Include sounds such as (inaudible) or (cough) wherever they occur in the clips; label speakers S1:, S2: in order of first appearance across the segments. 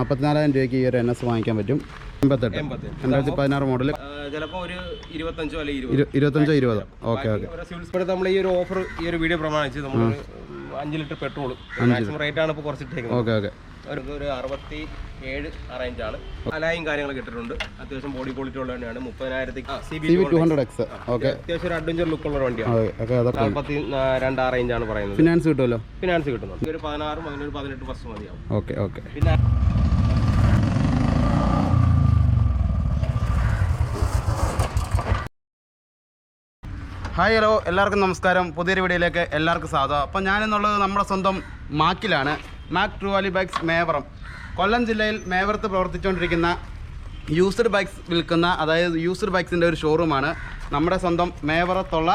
S1: നാൽപ്പത്തിനാലായിരം രൂപയ്ക്ക് ഈ ഒരു എൻ എസ് വാങ്ങിക്കാൻ പറ്റും. എൺപത്തെട്ട്. രണ്ടായിരത്തി പതിനാറ് മോഡൽ
S2: ചിലപ്പോൾ ഒരു ഇരുപത്തഞ്ചോ അല്ലെങ്കിൽ ഇരുപത്.
S1: ഇരുപത്തഞ്ചോ ഇരുപതോ. Okay okay.
S2: ഇപ്പോഴത്തെ നമ്മൾ ഈ ഒരു ഓഫർ ഈ ഒരു വീഡിയോ പ്രമാണിച്ച് നമ്മൾ അഞ്ച് ലിറ്റർ പെട്രോൾ മാക്സിമം റേറ്റ് ആണ് ഇപ്പോൾ കുറച്ചിട്ടേക്കുന്നത്.
S1: Okay okay.
S2: ഒരു അറുപത്തി ഏഴ് റേഞ്ച് ആണ്. അലായും കാര്യങ്ങളൊക്കെ ഇട്ടിട്ടുണ്ട്. അത്യാവശ്യം ബോഡി ക്വാളിറ്റി ഉള്ള വണ്ടിയാണ്. മുപ്പതിനായിരത്തി അത്യാവശ്യം ഒരു അഡ്വഞ്ചർ ലുക്ക് ഉള്ള വണ്ടിയാണ്. നാൽപ്പത്തി രണ്ട് ആ റേഞ്ച് ആണ് പറയുന്നത്.
S1: ഫിനാൻസ് കിട്ടുമല്ലോ?
S2: ഫിനാൻസ് കിട്ടുന്നുണ്ട്. ഒരു പതിനാറും അതിനൊരു പതിനെട്ട് ബസ് മതിയാവും.
S1: Okay okay.
S2: പിന്നെ
S1: ഹായ് ഹലോ. എല്ലാവർക്കും നമസ്കാരം. പുതിയൊരു വീഡിയോയിലേക്ക് എല്ലാവർക്കും സ്വാഗതം. അപ്പം ഞാനെന്നുള്ളത് നമ്മുടെ സ്വന്തം മാക്കിലാണ്. Mac true value bikes Mevaram. Kollam ജില്ലയിൽ മേവറത്ത് പ്രവർത്തിച്ചുകൊണ്ടിരിക്കുന്ന യൂസ്ഡ് ബൈക്സ് വിൽക്കുന്ന അതായത് യൂസ്ഡ് ബൈക്സിന്റെ ഒരു ഷോറൂമാണ് നമ്മുടെ സ്വന്തം മേവറത്തുള്ള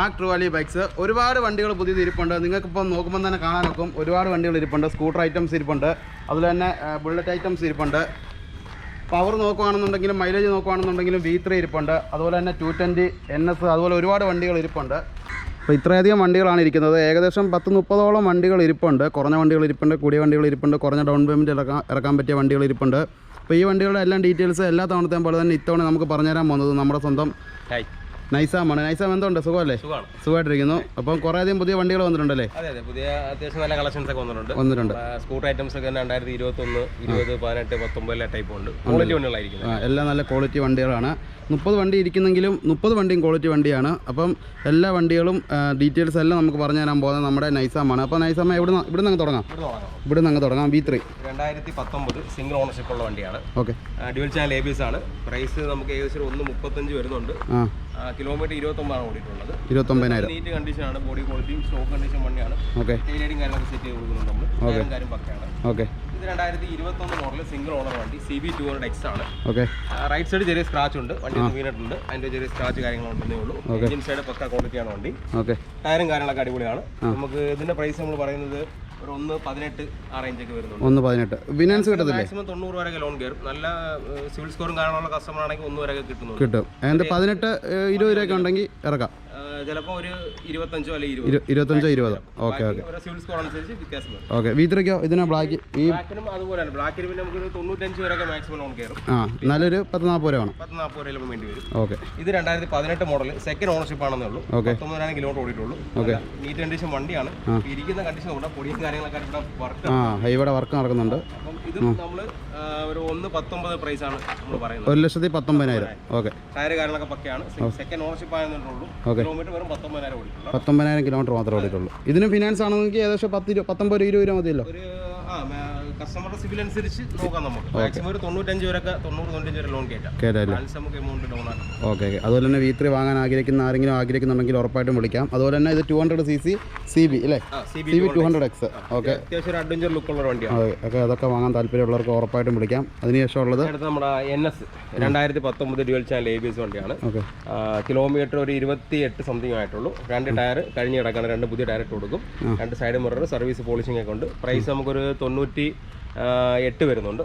S1: മാക് ട്രൂവാലി ബൈക്സ്. ഒരുപാട് വണ്ടികൾ പുതിയത് ഇരിപ്പുണ്ട്. നിങ്ങൾക്കിപ്പോൾ നോക്കുമ്പോൾ തന്നെ കാണാനൊക്കും ഒരുപാട് വണ്ടികൾ ഇരിപ്പുണ്ട്. സ്കൂട്ടർ ഐറ്റംസ് ഇരിപ്പുണ്ട്. അതുപോലെ തന്നെ ബുള്ളറ്റ് ഐറ്റംസ് ഇരിപ്പുണ്ട്. പവർ നോക്കുകയാണെന്നുണ്ടെങ്കിലും മൈലേജ് നോക്കുകയാണെന്നുണ്ടെങ്കിലും വി ത്രീ ഇരിപ്പുണ്ട്. അതുപോലെ തന്നെ ടു ട്വന്റി എൻ എസ് അതുപോലെ ഒരുപാട് വണ്ടികൾ ഇരിപ്പുണ്ട്. അപ്പോൾ ഇത്രയധികം വണ്ടികളാണ് ഇരിക്കുന്നത്. ഏകദേശം പത്ത് മുപ്പതോളം വണ്ടികൾ ഇരിപ്പുണ്ട്. കുറഞ്ഞ വണ്ടികൾ ഇരിപ്പുണ്ട് കൂടിയ വണ്ടികൾ ഇരിപ്പുണ്ട് കുറഞ്ഞ ഡൗൺ പേയ്മെന്റ് ഇറക്കാൻ ഇറക്കാൻ പറ്റിയ വണ്ടികൾ ഇരിപ്പുണ്ട്. അപ്പോൾ ഈ വണ്ടികളുടെ എല്ലാം ഡീറ്റെയിൽസ് എല്ലാ തവണത്തെയും പോലെ തന്നെ ഇത്തവണ നമുക്ക് പറഞ്ഞുതരാൻ പോകുന്നത് നമ്മുടെ സ്വന്തം നൈസാമാണ്. നൈസാം എന്തുണ്ട്? സുഖമല്ലേ? സുഖമായിട്ടിരിക്കുന്നു. അപ്പം കുറേയധികം പുതിയ വണ്ടികൾ വന്നിട്ടുണ്ടല്ലേ?
S2: പുതിയ അത്യാവശ്യം നല്ല കളക്ഷൻസ് ഒക്കെ വന്നിട്ടുണ്ട്.
S1: വന്നിട്ടുണ്ട്.
S2: സ്കൂട്ടർ ഐറ്റംസ് ഒക്കെ രണ്ടായിരത്തി ഇരുപത്തി ഒന്ന് ഇരുപത് പതിനെട്ട് പത്തൊമ്പതിലെ ടൈപ്പ് ഉണ്ട്. ക്വാളിറ്റി വണ്ടികളായിരിക്കും.
S1: എല്ലാം നല്ല ക്വാളിറ്റി വണ്ടികളാണ്. മുപ്പത് വണ്ടി ഇരിക്കുന്നെങ്കിലും മുപ്പത് വണ്ടിയും ക്വാളിറ്റി വണ്ടിയാണ്. അപ്പം എല്ലാ വണ്ടികളും ഡീറ്റെയിൽസ് എല്ലാം നമുക്ക് പറഞ്ഞു തരാൻ പോകുന്നത് നമ്മുടെ നൈസാമാണ്. അപ്പോൾ നൈസാമ ഇവിടെ നിന്ന് ഇവിടെ നിന്ന് തുടങ്ങാം.
S2: ഇവിടെ
S1: നിന്ന് തുടങ്ങാം. ബി ത്രീ
S2: രണ്ടായിരത്തി പത്തൊമ്പത് സിംഗിൾ ഓണർഷിപ്പ് ഉള്ള വണ്ടിയാണ്.
S1: Okay
S2: dual channel A B S ആണ്. പ്രൈസ് നമുക്ക് ഏകദേശം ഒന്ന് മുപ്പത്തഞ്ച് വരുന്നുണ്ട്.
S1: ആ.
S2: കിലോമീറ്റർ ഇരുപത്തൊമ്പതാണ് ഓടിയിട്ടുള്ളത്.
S1: ഇരുപത്തൊമ്പതിനായിരം.
S2: നീറ്റ് കണ്ടീഷനാണ് ബോഡി ക്വാളിറ്റിയും സ്റ്റോക്ക് കണ്ടീഷൻ വണ്ടിയാണ്
S1: ഓക്കെ
S2: ടൈലൈഡിങ് കാര്യങ്ങളൊക്കെ സെറ്റ് ചെയ്ത് കൊടുക്കുന്നുണ്ട് നമ്മൾ ഓക്കെ കാര്യം പക്കയാണ്.
S1: ഓക്കെ
S2: ഇത് രണ്ടായിരത്തി ഇരുപത്തൊന്ന് മോഡൽ സിംഗിൾ ഓണർ വണ്ടി C B two hundred X ആണ്.
S1: ഓക്കെ
S2: റൈറ്റ് സൈഡ് ചെറിയ സ്ക്രാച്ച് ഉണ്ട് വണ്ടി വീണിട്ടുണ്ട്. അതിന്റെ ചെറിയ സ്ക്രാച്ച് കാര്യങ്ങളുണ്ടെന്നേ ഉള്ളൂ. എഞ്ചിൻ സൈഡ് പക്ക ക്വാളിറ്റിയാണ് വണ്ടി.
S1: ഓക്കെ
S2: ടയറും കാര്യങ്ങളൊക്കെ അടിപൊളിയാണ്. നമുക്ക് ഇതിന്റെ പ്രൈസ് നമ്മൾ പറയുന്നത് ഒരു ഒന്ന് പതിനെട്ട് ആ റേഞ്ചൊക്കെ വരുന്നുണ്ട്.
S1: ഒന്ന് പതിനെട്ട്. ഫിനാൻസ് കിട്ടത്തില്ലേ?
S2: മാക്സിമം തൊണ്ണൂറ് വരെ ലോൺ കയറും. നല്ല സിവിൽ സ്കോറും കാരണമുള്ള കസ്റ്റമർ ആണെങ്കിൽ ഒന്ന് വരെ
S1: കിട്ടും. പതിനെട്ട് ഇരുപത് രൂപയൊക്കെ ഉണ്ടെങ്കിൽ ഇറക്കാം.
S2: ചിലപ്പോൾ ഒരു ഇരുപത്തഞ്ചോ അല്ലെങ്കിൽ ഇരുപത്.
S1: ഇരു- ഇരുപത്തഞ്ചോ ഇരുപതോ. Okay okay.
S2: സിവിൽ സ്കോർ അനുസരിച്ച് വ്യത്യാസം വരും.
S1: ഓക്കെ വി ത്രീക്കോ ബ്ലാക്ക് ഈ
S2: ബ്ലാക്കിനും പിന്നെ നമുക്ക് തൊണ്ണൂറ്റഞ്ച് വരെയൊക്കെ മാക്സിമം ലോൺ കയറും
S1: ആ നല്ലൊരു പത്ത് നാൽപ്പത് രൂപ വേണം.
S2: പത്ത് നാൽപ്പത് രൂപ വേണ്ടി വരും.
S1: ഓക്കെ.
S2: ഇത് രണ്ടായിരത്തി പതിനെട്ട് മോഡൽ സെക്കൻഡ് ഓണർഷിപ്പ് ആണെന്നേ ഉള്ളൂ.
S1: ഓക്കെ.
S2: കിലോമീറ്റർ ഓടിയിട്ടുള്ളൂ. നീറ്റ് കണ്ടീഷൻ വണ്ടിയാണ്. ഇരിക്കുന്ന കണ്ടീഷൻ പൊടിയും കാര്യങ്ങളൊക്കെ ഇവിടെ വർക്ക്
S1: ആ വർക്ക് നടക്കുന്നുണ്ട്.
S2: അപ്പം ഇത് നമ്മൾ ഒരു ഒന്ന് പത്തൊമ്പത് പ്രൈസ് ആണ് നമ്മൾ പറയുന്നത്.
S1: ഒരു ലക്ഷത്തി പത്തൊമ്പതിനായിരം. ഓക്കെ.
S2: ടയർ കാര്യങ്ങളൊക്കെ പക്കയാണ്. സെക്കൻഡ് ഓണർഷിപ്പ് ആയതുകൊണ്ടുള്ളൂ
S1: ഓക്കെ.
S2: കിലോമീറ്റർ പത്തൊമ്പതിനായിരം
S1: കിലോമീറ്റർ മാത്രമേ ഓടിയിട്ടുള്ളൂ. ഇതിന് ഫിനാൻസ് ആണെങ്കിൽ ഏകദേശം പത്ത് പത്തൊമ്പത് രൂപ ഇരുപത് രൂപ മതിയല്ലോ.
S2: കസ്റ്റമറുടെ സിവിൽ അനുസരിച്ച് നോക്കാം നമുക്ക്. മാക്സിമം ഒരു തൊണ്ണൂറ്റഞ്ച് വരെയൊക്കെ തൊണ്ണൂറ് തൊണ്ണൂറ്റഞ്ച് വരെ ലോൺ കയറ്റാം
S1: കേട്ടല്ലേ
S2: ബാലൻസ് നമുക്ക് എമൗണ്ട് ഡൗൺ ആക്കാം
S1: ഓക്കെ ഓക്കെ. അതുപോലെ തന്നെ വി ത്രീ വാങ്ങാൻ ആഗ്രഹിക്കുന്ന ആരെങ്കിലും ആഗ്രഹിക്കുന്നുണ്ടെങ്കിൽ ഉറപ്പായിട്ടും വിളിക്കാം. അതുപോലെ തന്നെ ഇത് two hundred C C C B അല്ലേ?
S2: C B
S1: two hundred X okay.
S2: അത്യാവശ്യം ഒരു അഡ്വഞ്ചർ വണ്ടിയാണ്.
S1: ഒക്കെ അതൊക്കെ വാങ്ങാൻ താല്പര്യമുള്ളവർക്ക് ഉറപ്പായിട്ടും വിളിക്കാം. അതിനുശേഷം ഉള്ളത്
S2: അടുത്ത് നമ്മുടെ എൻ എസ് രണ്ടായിരത്തി പത്തൊമ്പത് dual channel A B S വണ്ടിയാണ്.
S1: ഓക്കെ.
S2: കിലോമീറ്റർ ഒരു ഇരുപത്തി എട്ട് സംതിങ് ആയിട്ടുള്ളൂ. രണ്ട് ടയർ കഴിഞ്ഞ് കിടക്കാണ്. രണ്ട് പുതിയ ടയർ ഇട്ട് കൊടുക്കും. രണ്ട് സൈഡ് മിറർ സർവീസ് പോളിഷിംഗ് ഒക്കെ ഉണ്ട്. പ്രൈസ് നമുക്കൊരു തൊണ്ണൂറ്റി എട്ട് വരുന്നുണ്ട്.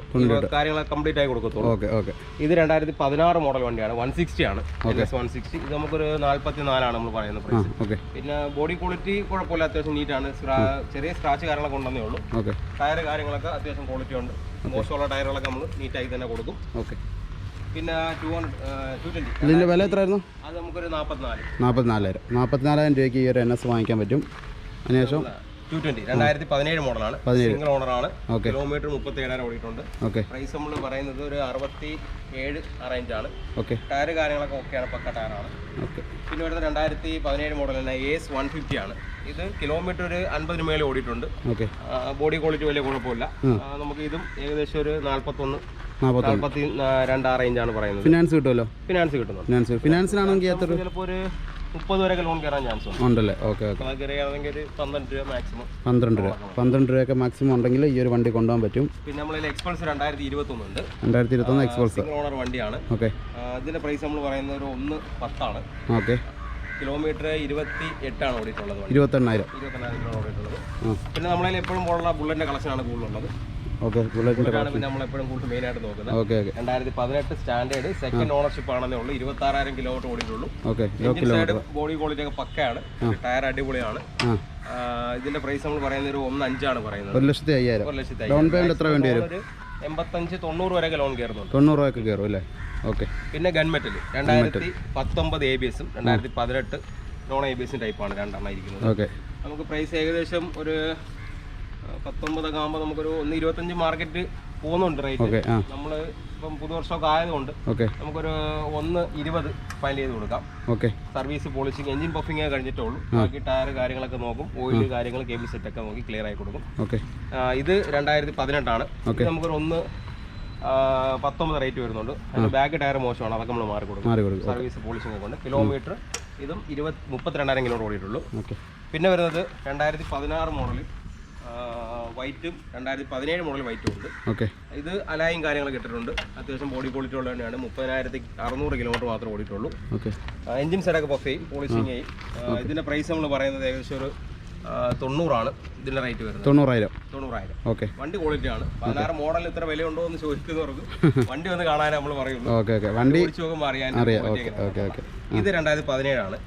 S2: കാര്യങ്ങളൊക്കെ കംപ്ലീറ്റ് ആയി കൊടുക്കത്തുള്ളൂ.
S1: Okay okay.
S2: ഇത് രണ്ടായിരത്തി പതിനാറ് മോഡൽ വണ്ടിയാണ്. വൺ സിക്സ്റ്റി ആണ്. വൺ സിക്സ്റ്റി ഇത് നമുക്കൊരു നാല്പത്തി നാലാണ് നമ്മൾ
S1: പറയുന്നത്
S2: പ്രൈസ്
S1: ഓക്കെ.
S2: പിന്നെ ബോഡി ക്വാളിറ്റി കുഴപ്പമില്ല അത്യാവശ്യം നീറ്റാണ് ചെറിയ സ്ക്രാച്ച് കാര്യങ്ങളൊക്കെ ഉണ്ടെന്നേ ഉള്ളൂ.
S1: ഓക്കെ.
S2: ടയർ കാര്യങ്ങളൊക്കെ അത്യാവശ്യം ക്വാളിറ്റി ഉണ്ട്. മോശമുള്ള ടയറുകളൊക്കെ നമ്മൾ നീറ്റായി തന്നെ കൊടുക്കും.
S1: ഓക്കെ.
S2: പിന്നെ ടു ഹൺഡ്രഡ്
S1: ഇതിന്റെ വില എത്രയായിരുന്നു?
S2: അത് നമുക്കൊരു നാൽപ്പത്തിനാല്
S1: നാൽപ്പത്തിനാലായിരം നാൽപ്പത്തിനാലായിരം രൂപയ്ക്ക് ഈ ഒരു എൻ എസ് വാങ്ങിക്കാൻ പറ്റും. അതിനുശേഷം
S2: ടു ട്വന്റി രണ്ടായിരത്തി പതിനേഴ്. മോഡലാണ് സിംഗിൾ ഓണറാണ് കിലോമീറ്റർ മുപ്പത്തി ഏഴായിരം ഓടിയിട്ടുണ്ട്. പ്രൈസ് നമ്മൾ പറയുന്നത് ഒരു അറുപത്തി ഏഴ് ആണ്.
S1: ഓക്കെ
S2: ടയർ കാര്യങ്ങളൊക്കെ ഓക്കെയാണ് പക്ക ടയറാണ് പിന്നെ വരുന്നത് രണ്ടായിരത്തി പതിനേഴ് മോഡൽ തന്നെ എസ് വൺ ഫിഫ്റ്റി ആണ്. ഇത് കിലോമീറ്റർ ഒരു അൻപതിന് മേലെ ഓടിയിട്ടുണ്ട്. ബോഡി ക്വാളിറ്റി വലിയ കുഴപ്പമില്ല. നമുക്ക് ഇതും ഏകദേശം ഒരു നാൽപ്പത്തൊന്ന് നാൽപ്പത്തി രണ്ട് ആ റേഞ്ചാണ് പറയുന്നത്.
S1: ഫിനാൻസ് കിട്ടുമല്ലോ?
S2: ഫിനാൻസ് കിട്ടുന്നു
S1: ഫിനാൻസ് ഫിനാൻസിനാണെങ്കിൽ
S2: ചിലപ്പോൾ ഒരു മുപ്പത് വരെ ലോൺ കയറാൻ ചാൻസ് ഉണ്ട്.
S1: ഉണ്ടല്ലേ? ഓക്കെ ഓക്കെ
S2: കയറുകയാണെങ്കിൽ പന്ത്രണ്ട് രൂപ മാക്സിമം
S1: പന്ത്രണ്ട് രൂപ. പന്ത്രണ്ട് രൂപയൊക്കെ മാക്സിമം ഉണ്ടെങ്കിൽ ഈ ഒരു വണ്ടി കൊണ്ടുപോകാൻ പറ്റും.
S2: പിന്നെ നമ്മളതിൽ എക്സ്പൾസ് രണ്ടായിരത്തി ഇരുപത്തൊന്ന് ഉണ്ട്
S1: രണ്ടായിരത്തി ഇരുപത്തൊന്ന് എക്സ്പൾസ്
S2: ഓണർ വണ്ടിയാണ്.
S1: ഓക്കെ
S2: ഇതിന്റെ ഇതിന്റെ പ്രൈസ് നമ്മൾ പറയുന്നത് ഒരു ഒന്ന് പത്താണ്.
S1: ഓക്കെ
S2: കിലോമീറ്റർ ഇരുപത്തി എട്ടാണ് ഓടിയിട്ടുള്ളത്
S1: ഇരുപത്തെണ്ണായിരം.
S2: ഇരുപത്തെണ്ണായിരം കിലോ ഓടിയിട്ടുള്ളത്. പിന്നെ നമ്മളതിൽ എപ്പോഴും പോലുള്ള ബുള്ളറ്റിന്റെ കളക്ഷനാണ് കൂടുതലുള്ളത്.
S1: ഓക്കെ
S2: ബുള്ളറ്റിന്റെ പിന്നെ നമ്മൾ എപ്പോഴും കൂടുതൽ മെയിൻ ആയിട്ട് നോക്കുന്നത്.
S1: Okay okay.
S2: രണ്ടായിരത്തി പതിനെട്ട് സ്റ്റാൻഡേർഡ് സെക്കൻഡ് ഓണർഷിപ്പ് ആണെന്നേ ഉള്ളൂ. ഇരുപത്തി ആറായിരം കിലോമീറ്റർ ഓടിയിട്ടുള്ളൂ.
S1: ഓക്കെ
S2: സൈഡ് ബോഡി ക്വാളിറ്റി ഒക്കെ പക്കയാണ്. ടയർ അടിപൊളിയാണ്. ഇതിന്റെ പ്രൈസ് നമ്മൾ പറയുന്നത് ഒരു ഒന്ന് അഞ്ചാണ് പറയുന്നത്.
S1: ഒരു ലക്ഷത്തി അയ്യായിരം.
S2: ഒരു ലക്ഷത്തി
S1: ഡൗൺ പേയ്മെന്റ് എത്ര വേണ്ടി വരും?
S2: എൺപത്തഞ്ച് തൊണ്ണൂറ് വരെയൊക്കെ ലോൺ കയറുന്നുണ്ട്.
S1: തൊണ്ണൂറ് രൂപയൊക്കെ കയറും അല്ലേ? ഓക്കെ.
S2: പിന്നെ ഗൺമെറ്റൽ രണ്ടായിരത്തി പത്തൊമ്പത് എ ബി എസും രണ്ടായിരത്തി പതിനെട്ട് നോൺ എ ബി എസും ടൈപ്പാണ് രണ്ടെണ്ണം ഇരിക്കുന്നത്
S1: ഓക്കെ.
S2: നമുക്ക് പ്രൈസ് ഏകദേശം ഒരു പത്തൊമ്പതൊക്കെ ആകുമ്പോൾ നമുക്കൊരു ഒന്ന് ഇരുപത്തഞ്ച് മാർക്കറ്റ് പോകുന്നുണ്ട് റേറ്റ് നമ്മൾ ഇപ്പം പുതുവർഷമൊക്കെ ആയതുകൊണ്ട് നമുക്കൊരു ഒന്ന് ഇരുപത് ഫൈനൽ ചെയ്ത് കൊടുക്കാം.
S1: Okay.
S2: Service polishing engine buffing കഴിഞ്ഞിട്ടുള്ളൂ ബാക്കി ടയർ കാര്യങ്ങളൊക്കെ നോക്കും. ഓയിൽ കാര്യങ്ങൾ കേബിൾ സെറ്റ് ഒക്കെ നോക്കി ക്ലിയർ ആയി കൊടുക്കും.
S1: ഓക്കെ.
S2: ഇത് രണ്ടായിരത്തി പതിനെട്ടാണ് നമുക്കൊരു ഒന്ന് പത്തൊമ്പത് റേറ്റ് വരുന്നുണ്ട്. അതിന് ബാക്ക് ടയർ മോശമാണ്. അതൊക്കെ നമ്മൾ മാറി കൊടുക്കും. സർവീസ് പോളിഷിംഗ് കൊണ്ട്. കിലോമീറ്റർ ഇതും ഇരുപത് മുപ്പത്തിരണ്ടായിരം കിലോമീറ്റർ ഓടിയിട്ടുള്ളൂ.
S1: ഓക്കെ.
S2: പിന്നെ വരുന്നത് രണ്ടായിരത്തി പതിനാറ് മോഡൽ വൈറ്റും രണ്ടായിരത്തി പതിനേഴ് മോഡൽ വൈറ്റും ഉണ്ട്.
S1: ഓക്കെ.
S2: ഇത് അലായും കാര്യങ്ങളൊക്കെ ഇട്ടിട്ടുണ്ട്. അത്യാവശ്യം ബോഡി ക്വാളിറ്റി ഉള്ളത് തന്നെയാണ് മുപ്പതിനായിരത്തി അറുന്നൂറ് കിലോമീറ്റർ മാത്രമേ ഓടിയിട്ടുള്ളൂ.
S1: ഓക്കെ.
S2: എഞ്ചിൻ സൈഡൊക്കെ പഫ് ചെയ്യും പോളിഷിങ് ചെയ്യും. ഇതിന്റെ പ്രൈസ് നമ്മൾ പറയുന്നത് ഏകദേശം ഒരു തൊണ്ണൂറാണ് ഇതിന്റെ റേറ്റ് വരുന്നത്.
S1: തൊണ്ണൂറായിരം.
S2: തൊണ്ണൂറായിരം.
S1: ഓക്കെ.
S2: വണ്ടി ക്വാളിറ്റി ആണ്. പതിനാറ് മോഡൽ ഇത്ര വില ഉണ്ടോ എന്ന് ചോദിക്കുന്നവർക്ക് (laughs) വണ്ടി വന്ന് കാണാൻ നമ്മൾ പറയുള്ളൂ.
S1: Okay okay. വണ്ടി
S2: ഓടിച്ചു നോക്കുമ്പോൾ അറിയാൻ
S1: അറിയാം. Okay okay.
S2: ഇത് രണ്ടായിരത്തി പതിനേഴാണ്.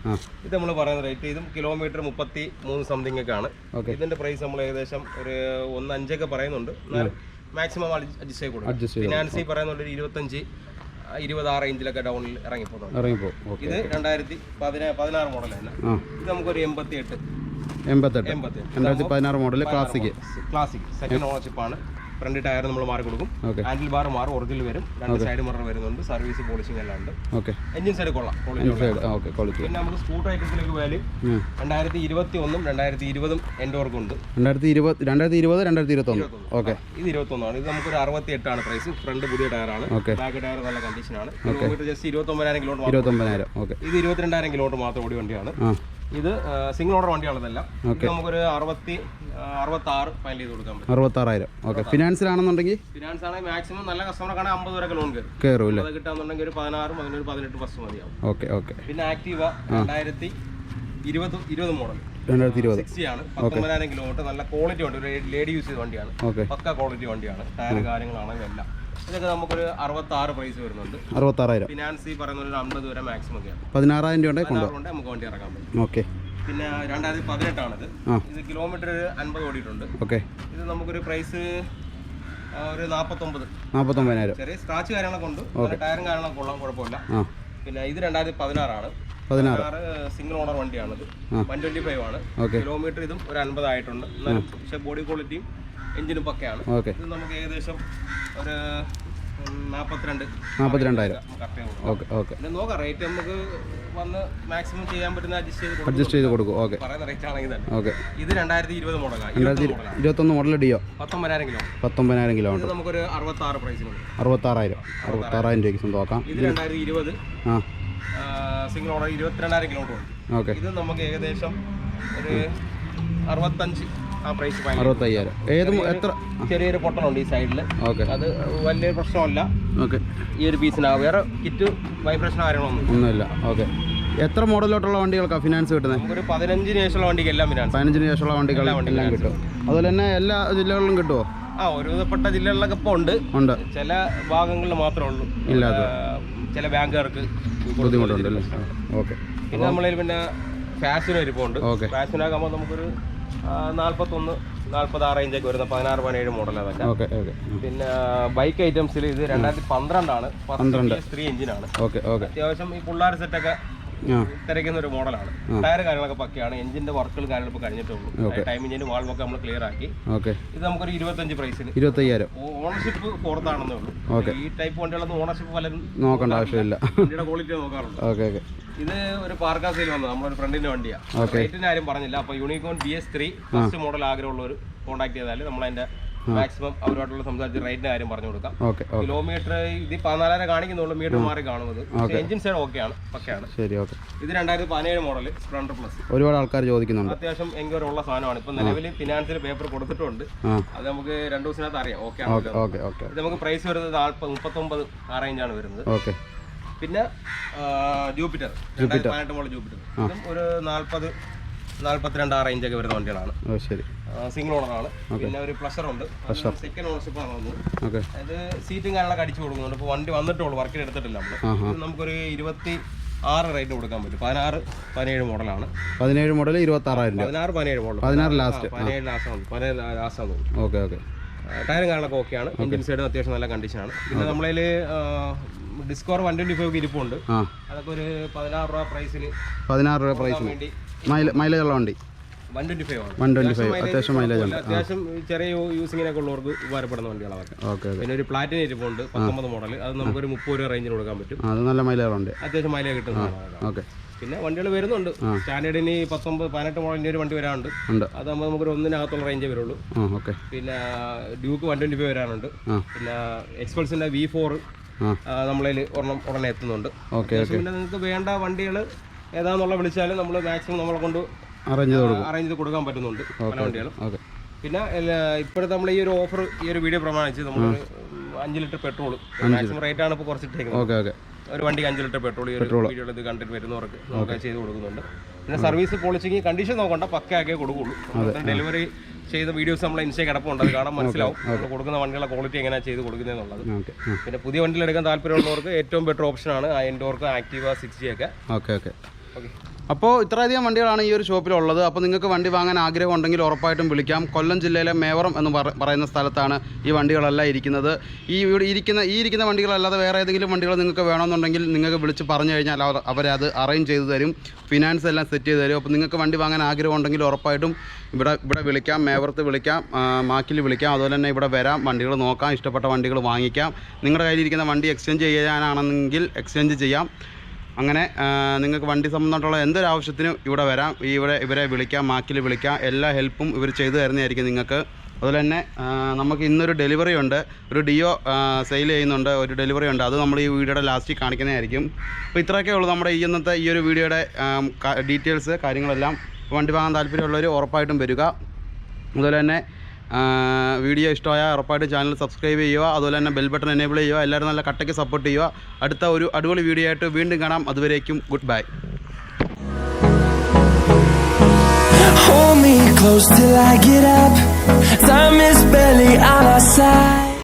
S2: ഇത് നമ്മൾ പറയുന്ന റേറ്റ് ഇതും കിലോമീറ്റർ മുപ്പത്തി മൂന്ന് സംതിങ് ഒക്കെ ആണ്. ഇതിന്റെ പ്രൈസ് നമ്മൾ ഏകദേശം ഒരു ഒന്ന് അഞ്ചൊക്കെ പറയുന്നുണ്ട്. മാക്സിമം അഡ്ജസ്റ്റ് ചെയ്ത് കൊടുക്കും ഫിനാൻസി പറയുന്നുണ്ട് ഒരു ഇരുപത്തഞ്ച് ഇരുപത് ആ റേഞ്ചിലൊക്കെ ഡൗണിൽ ഇറങ്ങി
S1: ഇറങ്ങിപ്പോ ഓക്കെ
S2: ഇത് രണ്ടായിരത്തി പതിനാ പതിനാറ് മോഡൽ തന്നെ. ഇത് നമുക്കൊരു എൺപത്തി എട്ട്
S1: എൺപത്തെട്ട്.
S2: എൺപത്തി
S1: പതിനാറ് model classic
S2: classic second ownership ആണ്. ഫ്രണ്ട് ടയർ നമ്മൾ മാറി കൊടുക്കും. ഹാൻഡിൽ ബാർ മാറും ഒറിജിനൽ വരും. രണ്ട് സൈഡ് മിറർ വരുന്നുണ്ട് സർവീസ് പോളിഷിംഗ് എല്ലാം ഉണ്ട്. എഞ്ചിൻ സൈഡ് കൊള്ളാം പിന്നെ നമുക്ക് സ്കൂട്ടർ ഐറ്റത്തിലേക്ക് പോയാൽ രണ്ടായിരത്തി ഇരുപത്തി ഒന്നും രണ്ടായിരത്തി ഇരുപതും എന്റെ ഉണ്ട്.
S1: രണ്ടായിരത്തി ഇരുപത് രണ്ടായിരത്തി ഇരുപത് രണ്ടായിരത്തി ഇരുപത്തി ഒന്ന് ഓക്കെ.
S2: ഇത് ഇരുപത്തി ഒന്നാണ് ഇത് നമുക്കൊരു അറുപത്തി എട്ടാണ് പ്രൈസ് ഫ്രണ്ട് പുതിയ ടയറാണ് ബാക്ക് ടയർ നല്ല കണ്ടീഷനാണ് ജസ്റ്റ് ജസ്റ്റ് ഇരുപത്തൊമ്പതിനായിരം കിലോമീറ്റർ
S1: ഇരുപത്തൊമ്പതിനായിരം ഓക്കെ.
S2: ഇത് ഇരുപത്തിരണ്ടായിരം കിലോമീറ്റർ മാത്രം ഓടി വണ്ടിയാണ്. ഇത് സിംഗിൾ ഓർഡർ വണ്ടിയാണതെല്ലാം നമുക്കൊരു അറുപത്തി അറുപത്തി ആറ് ഫൈനൽ ചെയ്ത് കൊടുക്കാൻ പറ്റും.
S1: അറുപത്താറായിരം. ഓക്കെ ഫിനാൻസിലാണെന്നുണ്ടെങ്കിൽ
S2: ഫിനാൻസ് ആണെങ്കിൽ മാക്സിമം നല്ല കസ്റ്റമർക്കാണ് അമ്പത് വരെ ലോൺ കയറും.
S1: കയറും അല്ലേ?
S2: അത് കിട്ടാന്നുണ്ടെങ്കിൽ ഒരു പതിനാറും അതിനൊരു പതിനെട്ട് ബസ് മതിയാവും.
S1: ഓക്കെ ഓക്കെ
S2: പിന്നെ ആക്റ്റീവ രണ്ടായിരത്തി ഇരുപത് ഇരുപത് മോഡൽ
S1: രണ്ടായിരത്തി ഇരുപത്.
S2: പത്തൊമ്പതിനായിരം കിലോമീറ്റർ നല്ല ക്വാളിറ്റി വണ്ടി. ഒരു ലേഡി യൂസ് ചെയ്ത വണ്ടിയാണ്. പക്ക ക്വാളിറ്റി വണ്ടിയാണ്. ടയർ കാര്യങ്ങളാണെങ്കിൽ എല്ലാം ഇതൊക്കെ നമുക്കൊരു അറുപത്തി ആറ് പ്രൈസ് വരുന്നുണ്ട്.
S1: അറുപത്താറായിരം.
S2: ഫിനാൻസ് ഈ പറയുന്ന ഒരു അമ്പത് വരെ മാക്സിമം ഒക്കെയാണ്
S1: പതിനാറായിരം രൂപ ഉണ്ടെങ്കിൽ
S2: നമുക്ക് വണ്ടി ഇറക്കാൻ പറ്റും.
S1: ഓക്കെ.
S2: പിന്നെ രണ്ടായിരത്തി പതിനെട്ടാണിത് ഇത് കിലോമീറ്റർ അൻപത് ഓടിയിട്ടുണ്ട്.
S1: ഓക്കെ.
S2: ഇത് നമുക്കൊരു പ്രൈസ് ഒരു നാൽപ്പത്തൊമ്പത്
S1: നാൽപ്പത്തൊമ്പതിനായിരം
S2: ചെറിയ സ്ക്രാച്ച് കാര്യങ്ങളൊക്കെ ഉണ്ട്. ടയറും കാര്യങ്ങളൊക്കെ കൊള്ളാം കുഴപ്പമില്ല. പിന്നെ ഇത് രണ്ടായിരത്തി പതിനാറാണ്
S1: പതിനാറ്.
S2: സിംഗിൾ ഓണർ വണ്ടിയാണിത്. വൺ ട്വന്റി ഫൈവ് ആണ്. കിലോമീറ്റർ ഇതും ഒരു അൻപതായിട്ടുണ്ട്. പക്ഷേ ബോഡി ക്വാളിറ്റിയും എഞ്ചിനും പക്കയാണ്
S1: ഓക്കെ.
S2: ഇത് നമുക്ക് ഏകദേശം ഒരു നാൽപ്പത്തിരണ്ട്
S1: നാൽപ്പത്തിരണ്ടായിരം ഓക്കെ ഓക്കെ.
S2: പിന്നെ നോക്കാം റേറ്റ് നമുക്ക് വന്ന് മാക്സിമം ചെയ്യാൻ പറ്റുന്ന അഡ്ജസ്റ്റ് ചെയ്ത്
S1: അഡ്ജസ്റ്റ് ചെയ്ത് കൊടുക്കും ഓക്കെ.
S2: പറയുന്ന റേറ്റ് ആണെങ്കിൽ തന്നെ.
S1: ഓക്കെ.
S2: ഇത് രണ്ടായിരത്തി ഇരുപത് മോഡലാണ്
S1: ഇരുപത്തൊന്ന് മോഡൽ ഡിയോ?
S2: പത്തൊമ്പതിനായിരം കിലോ.
S1: പത്തൊമ്പതിനായിരം
S2: കിലോ
S1: ഉണ്ട്.
S2: നമുക്കൊരു അറുപത്താറ് പ്രൈസിന്
S1: അറുപത്താറായിരം. അറുപത്താറായിരം. രൂപയ്ക്ക് നോക്കാം.
S2: ഇത് രണ്ടായിരത്തി ഇരുപത്
S1: ആ.
S2: സിംഗിൾ ഓർഡർ ഇരുപത്തിരണ്ടായിരം കിലോമീറ്റർ
S1: ഓക്കെ.
S2: ഇത് നമുക്ക് ഏകദേശം ഒരു അറുപത്തഞ്ച് ആ പ്രൈസ്
S1: അറുപത്തയ്യായിരം. ഏത് എത്ര?
S2: ചെറിയൊരു പൊട്ടലുണ്ട് ഈ സൈഡിൽ
S1: ഓക്കെ.
S2: അത് വലിയ പ്രശ്നമല്ല.
S1: ഓക്കെ.
S2: ഈ ഒരു പീസിന് വേറെ കിറ്റ് വൈബ്രേഷൻ കാര്യങ്ങളൊന്നും
S1: ഒന്നുമില്ല. ഓക്കെ. എത്ര മോഡലോട്ടുള്ള വണ്ടികൾക്കാണ് ഫിനാൻസ് കിട്ടുന്നത്?
S2: ഒരു പതിനഞ്ചിന് ശേഷമുള്ള വണ്ടിക്ക് എല്ലാം ഫിനാൻസ്
S1: പതിനഞ്ചിന് ശേഷമുള്ള വണ്ടികൾ എല്ലാം കിട്ടും. അതുപോലെ തന്നെ എല്ലാ ജില്ലകളിലും കിട്ടുമോ
S2: ആ ഒരുവിധപ്പെട്ട ജില്ലകളിലൊക്കെ ഇപ്പോൾ ഉണ്ട്.
S1: ഉണ്ട്.
S2: ചില ഭാഗങ്ങളിൽ മാത്രമേ ഉള്ളൂ.
S1: ഇല്ലാതെ.
S2: ചില ബാങ്കുകാർക്ക്
S1: ബുദ്ധിമുട്ടുണ്ട് ഓക്കെ.
S2: പിന്നെ നമ്മളതിൽ പിന്നെ ഫാഷനും ഇരിപ്പുണ്ട്. ഫാഷനാകുമ്പോൾ നമുക്കൊരു നാൽപ്പത്തൊന്ന് നാൽപ്പത് ആ റേഞ്ചൊക്കെ വരുന്ന പതിനാറ് പതിനേഴ് മോഡൽ അതൊക്കെ പിന്നെ ബൈക്ക് ഐറ്റംസിൽ ഇത് രണ്ടായിരത്തി പന്ത്രണ്ടാണ്. ത്രീ എഞ്ചിനാണ് അത്യാവശ്യം ഈ പിള്ളേർ സെറ്റൊക്കെ തിരക്കുന്ന ഒരു മോഡലാണ്. ടയർ കാര്യങ്ങളൊക്കെ പക്കയാണ്. എഞ്ചിന്റെ വർക്കുകൾ കാര്യങ്ങൾ ഇപ്പോൾ കഴിഞ്ഞിട്ടുള്ളൂ ടൈം എഞ്ചിന്റെ വാൾവൊക്കെ നമ്മൾ ക്ലിയർ ആക്കി. ഇത് നമുക്കൊരു ഇരുപത്തഞ്ച് പ്രൈസിന്
S1: ഇരുപത്തയ്യായിരം.
S2: ഓണർഷിപ്പ് പുറത്താണെന്നേ ഉള്ളൂ. ഈ ടൈപ്പ് വണ്ടികളൊന്നും ഓണർഷിപ്പ് പലരും
S1: നോക്കേണ്ട ആവശ്യമില്ല.
S2: വണ്ടിയുടെ ക്വാളിറ്റി നോക്കാറുണ്ട്.
S1: Okay okay.
S2: ഇത് ഒരു പാർക്കാസിൽ വന്നത്. നമ്മളൊരു ഫ്രണ്ടിന്റെ വണ്ടിയാണ് റേറ്റിന്റെ കാര്യം പറഞ്ഞില്ല. അപ്പൊ Unicorn B S three first model ആഗ്രഹമുള്ളവർ contact ചെയ്താൽ നമ്മൾ അതിന്റെ മാക്സിമം അവരുമായിട്ടുള്ള സംസാരിച്ച് റേറ്റിന്റെ കാര്യം പറഞ്ഞു കൊടുക്കാം.
S1: Okay okay.
S2: കിലോമീറ്റർ ഇത് പതിനാലായിരം കാണിക്കുന്നുള്ളൂ മീറ്റർ മാറി കാണുന്നത്. എഞ്ചിൻ സൈഡ് ഓക്കെയാണ് പക്കയാണ്
S1: ശരി ഓക്കെ.
S2: ഇത് രണ്ടായിരത്തി പതിനേഴ് മോഡൽ സ്പ്ലണ്ടർ പ്ലസ്
S1: ഒരുപാട് ആൾക്കാർ ചോദിക്കുന്നുണ്ട്.
S2: അത്യാവശ്യം എങ്കിലും ഉള്ള സാധനമാണ്. ഇപ്പൊ നിലവിൽ ഫിനാൻസിൽ പേപ്പർ കൊടുത്തിട്ടുണ്ട്. അത് നമുക്ക് രണ്ടു ദിവസത്തിനകത്ത് അറിയാം. Okay
S1: okay okay okay.
S2: ഇത് നമുക്ക് പ്രൈസ് വരുന്നത് മുപ്പത്തി ഒമ്പത് ആ റേഞ്ചാണ് വരുന്നത്.
S1: ഓക്കെ.
S2: പിന്നെ ജൂപ്പിറ്റർ രണ്ടായിരത്തി പതിനെട്ട് മോഡൽ ജൂപ്പിറ്റർ ഒരു നാൽപ്പത് നാൽപ്പത്തിരണ്ട് ആ റേഞ്ചൊക്കെ വരുന്ന വണ്ടികളാണ്.
S1: ശരി.
S2: സിംഗിൾ ഓണറാണ് പിന്നെ ഒരു പ്ലഷർ ഉണ്ട്. സെക്കൻഡ് ഓണർഷിപ്പ് ആണ് വന്നത്. അത് സീറ്റും കാര്യങ്ങളൊക്കെ അടിച്ചു കൊടുക്കുന്നുണ്ട്. ഇപ്പോൾ വണ്ടി വന്നിട്ടുള്ളൂ വർക്കിന് എടുത്തിട്ടില്ല നമ്മൾ നമുക്കൊരു ഇരുപത്തി ആറ് റേറ്റ് കൊടുക്കാൻ പറ്റും. പതിനാറ് പതിനേഴ് മോഡലാണ്
S1: പതിനേഴ് മോഡൽ ഇരുപത്താറായിരം രൂപ.
S2: പതിനാറ് പതിനേഴ് മോഡൽ
S1: പതിനാറ് ലാസ്റ്റ്
S2: പതിനേഴ് ലാസ്റ്റ് പതിനേഴ് ലാസ്റ്റ് ആണ്.
S1: Okay okay.
S2: ടയറും കാര്യങ്ങളൊക്കെ ഓക്കെയാണ് ഇന്ത്യൻ സൈഡും അത്യാവശ്യം നല്ല കണ്ടീഷനാണ് പിന്നെ നമ്മളതിൽ ഡിസ്കവർ വൺ ട്വന്റി ഫൈവ് ഇരിപ്പുണ്ട്. അതൊക്കെ ഒരു പതിനാറ് രൂപ പ്രൈസിൽ
S1: പതിനാറ് രൂപ പ്രൈസിന്
S2: വേണ്ടി
S1: മൈലേജ് ഉള്ള വണ്ടി.
S2: വൺ ട്വന്റി ഫൈവ് ആണ്.
S1: One five. അത്യാവശ്യം മൈലേജ് ഉണ്ട്.
S2: അത്യാവശ്യം ചെറിയ യൂസിങ്ങിനൊക്കെ ഉള്ളവർക്ക് ഉപകാരപ്പെടുന്ന വണ്ടികളാണ്.
S1: ഓക്കെ
S2: പിന്നെ ഒരു പ്ലാറ്റിന് ഇരിപ്പുണ്ട് പത്തൊമ്പത് മോഡൽ അത് നമുക്കൊരു മുപ്പത് രൂപ റേഞ്ചിന് കൊടുക്കാൻ പറ്റും.
S1: അത് നല്ല മൈലേജ് ഉണ്ട്.
S2: അത്യാവശ്യം മൈലേജ് കിട്ടുന്നതാണ്
S1: ഓക്കെ.
S2: പിന്നെ വണ്ടികൾ വരുന്നുണ്ട്. സ്റ്റാൻഡേർഡിന് പത്തൊമ്പത് പതിനെട്ട് മോഡലിന്റെ ഒരു വണ്ടി വരാനുണ്ട്
S1: ഉണ്ട്.
S2: നമ്മൾ നമുക്കൊരു ഒന്നിനകത്തുള്ള റേഞ്ചേ വരുള്ളൂ. പിന്നെ ഡ്യൂക്ക് വൺ ട്വന്റി ഫൈവ് വരാനുണ്ട് പിന്നെ എക്സ്പൾസിന്റെ വി ഫോർ നമ്മളതിൽ ഒരെണ്ണം ഉടനെ എത്തുന്നുണ്ട്.
S1: ഓക്കെ
S2: പിന്നെ നിങ്ങൾക്ക് വേണ്ട വണ്ടികൾ ഏതാന്നുള്ള വിളിച്ചാലും നമ്മൾ മാക്സിമം നമ്മളെ കൊണ്ട്
S1: അറേഞ്ച്
S2: അറേഞ്ച് ചെയ്ത് കൊടുക്കാൻ പറ്റുന്നുണ്ട് പല വണ്ടികളും. പിന്നെ ഇപ്പോഴത്തെ നമ്മൾ ഈ ഒരു ഓഫർ ഈ ഒരു വീഡിയോ പ്രമാണിച്ച് നമ്മൾ അഞ്ച് ലിറ്റർ പെട്രോൾ മാക്സിമം റേറ്റ് ആണ് ഇപ്പോൾ കുറച്ചിട്ടേക്കുന്നത്. ഒരു വണ്ടിക്ക് അഞ്ച് ലിറ്റർ പെട്രോൾ ഈ ഒരു വീഡിയോയിൽ ഇത് കണ്ടിട്ട് വരുന്നവർക്ക് നമുക്ക് ചെയ്ത് കൊടുക്കുന്നുണ്ട്. പിന്നെ സർവീസ് പോളിച്ചിങ് കണ്ടീഷൻ നോക്കണ്ട പക്കയാക്കേ കൊടുക്കുള്ളൂ. ഡെലിവറി ചെയ്ത വീഡിയോസ് നമ്മൾ ഇൻസ്റ്റേ കിടപ്പുണ്ട് അത് കാണാൻ മനസ്സിലാവും. നമ്മൾ കൊടുക്കുന്ന വണ്ടികളുടെ ക്വാളിറ്റി എങ്ങനെയാ ചെയ്ത് കൊടുക്കുന്നതെന്നുള്ളത് പിന്നെ പുതിയ വണ്ടിയിൽ എടുക്കാൻ താല്പര്യമുള്ളവർക്ക് ഏറ്റവും ബെറ്റർ ഓപ്ഷനാണ് എൻഡോർക്ക് ആക്റ്റീവ സിക്സ് ജി ഒക്കെ.
S1: Okay okay. അപ്പോൾ ഇത്രയധികം വണ്ടികളാണ് ഈ ഒരു ഷോപ്പിലുള്ളത്. അപ്പോൾ നിങ്ങൾക്ക് വണ്ടി വാങ്ങാൻ ആഗ്രഹം ഉണ്ടെങ്കിൽ ഉറപ്പായിട്ടും വിളിക്കാം. കൊല്ലം ജില്ലയിലെ മേവറം എന്ന് പറയുന്ന സ്ഥലത്താണ് ഈ വണ്ടികളെല്ലാം ഇരിക്കുന്നത്. ഈ ഇരിക്കുന്ന ഈ ഇരിക്കുന്ന വണ്ടികളല്ലാതെ വേറെ ഏതെങ്കിലും വണ്ടികൾ നിങ്ങൾക്ക് വേണമെന്നുണ്ടെങ്കിൽ നിങ്ങൾക്ക് വിളിച്ച് പറഞ്ഞു കഴിഞ്ഞാൽ അവർ അവരത് അറേഞ്ച് ചെയ്തു തരും. ഫിനാൻസ് എല്ലാം സെറ്റ് ചെയ്ത് തരും. അപ്പോൾ നിങ്ങൾക്ക് വണ്ടി വാങ്ങാൻ ആഗ്രഹം ഉണ്ടെങ്കിൽ ഉറപ്പായിട്ടും ഇവിടെ ഇവിടെ വിളിക്കാം. മേവറത്ത് വിളിക്കാം. മാക്കിൽ വിളിക്കാം. അതുപോലെ തന്നെ ഇവിടെ വരാം. വണ്ടികൾ നോക്കാം. ഇഷ്ടപ്പെട്ട വണ്ടികൾ വാങ്ങിക്കാം. നിങ്ങളുടെ കയ്യിലിരിക്കുന്ന വണ്ടി എക്സ്ചേഞ്ച് ചെയ്യാനാണെങ്കിൽ എക്സ്ചേഞ്ച് ചെയ്യാം. അങ്ങനെ നിങ്ങൾക്ക് വണ്ടി സംബന്ധമായിട്ടുള്ള എന്തൊരു ആവശ്യത്തിനും ഇവിടെ വരാം. ഇവിടെ ഇവരെ വിളിക്കാം മാക്കിൽ വിളിക്കാം. എല്ലാ ഹെൽപ്പും ഇവർ ചെയ്തു തരുന്നതായിരിക്കും നിങ്ങൾക്ക്. അതുപോലെ തന്നെ നമുക്ക് ഇന്നൊരു ഡെലിവറി ഉണ്ട്. ഒരു ഡിയോ സെയിൽ ചെയ്യുന്നുണ്ട്. ഒരു ഡെലിവറി ഉണ്ട്. അത് നമ്മൾ ഈ വീഡിയോയുടെ ലാസ്റ്റിൽ കാണിക്കുന്നതായിരിക്കും. അപ്പോൾ ഇത്രയൊക്കെ ഉള്ളൂ നമ്മുടെ ഈ ഇന്നത്തെ ഈ ഒരു വീഡിയോയുടെ ഡീറ്റെയിൽസ് കാര്യങ്ങളെല്ലാം. വണ്ടി വാങ്ങാൻ താല്പര്യമുള്ളവർ ഉറപ്പായിട്ടും വരിക. അതുപോലെ തന്നെ വീഡിയോ ഇഷ്ടമായാൽ ഉറപ്പായിട്ട് ചാനൽ സബ്സ്ക്രൈബ് ചെയ്യുക അതുപോലെ തന്നെ ബെൽ ബട്ടൺ എനേബിൾ ചെയ്യുക എല്ലാവരും നല്ല കട്ടയ്ക്ക് സപ്പോർട്ട് ചെയ്യുക അടുത്ത ഒരു അടിപൊളി വീഡിയോ ആയിട്ട് വീണ്ടും കാണാം അതുവരേക്കും good bye
S3: close till I get up. Time is barely on our side.